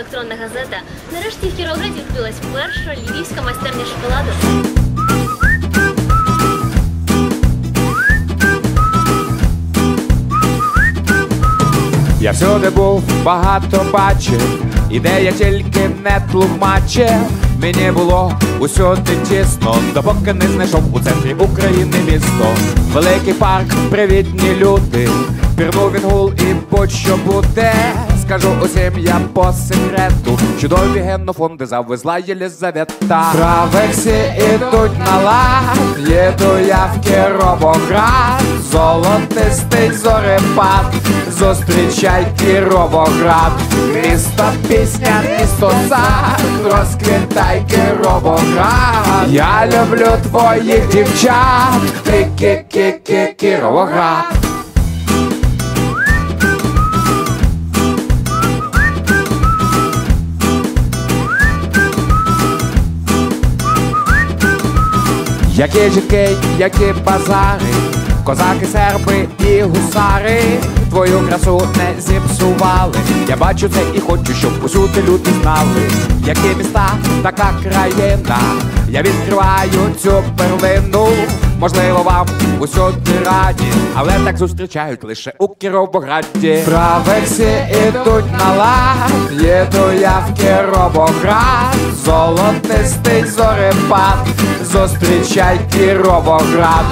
електронна газета. Нарешті в Кіровограді відкрилась перша львівська майстерня шоколаду. Я всюди був, багато бачив, і де я тільки не тлумачив. Мені було усюди тісно, допоки не знайшов у центрі України місто. Великий парк, привітні люди, пірнув він гул і будь-що буде. Скажу усім я по секрету, чудові генофонди завезла Єлизавета. Справи всі ідуть на лад, їду я в Кіровоград, золотистий зорепад, зустрічай Кіровоград, місто пісня, місто сад, розквітай Кіровоград. Я люблю твоїх дівчат, ки-ки-ки-ки Кіровоград. Які жінки, які базари, козаки, серби і гусари, твою красу не зіпсували. Я бачу це і хочу, щоб усюди люди знали, які міста, така країна. Я відкриваю цю перлину. Можливо, вам усюди раді, але так зустрічають лише у Кіровограді. Справи всі ідуть на лад, їду я в Кіровоград, золотистий зорепад, зустрічай Кіровоград.